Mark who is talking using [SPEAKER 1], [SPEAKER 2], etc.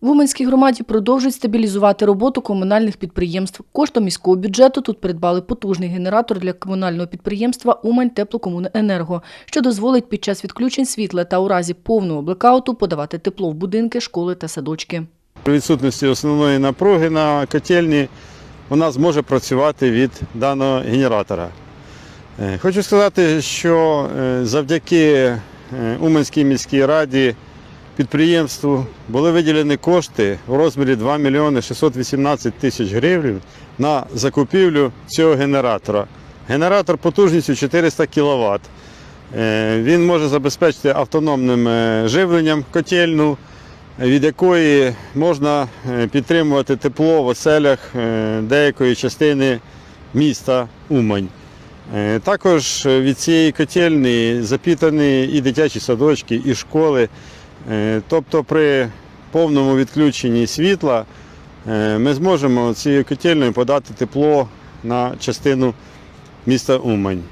[SPEAKER 1] В Уманській громаді продовжують стабілізувати роботу комунальних підприємств. Коштом міського бюджету тут придбали потужний генератор для комунального підприємства Умань Теплокомуненерго, що дозволить під час відключень світла та у разі повного блекауту подавати тепло в будинки, школи та садочки.
[SPEAKER 2] При відсутності основної напруги на котельні вона зможе працювати від даного генератора. Е, Хочу сказати, що е, завдяки е, Уманській міській раді підприємству були виділені кошти у розмірі 2 мільйони 618 тисяч гривень на закупівлю цього генератора. Генератор потужністю 400 кВт. Він може забезпечити автономним е, живленням котельну, від якої можна е, підтримувати тепло в оселях е, деякої частини міста Умань. Е, Також від цієї котельні запітані і дитячі садочки, і школи. Е, Тобто при повному відключенні світла е, ми зможемо цією котельною подати тепло на частину міста Умань.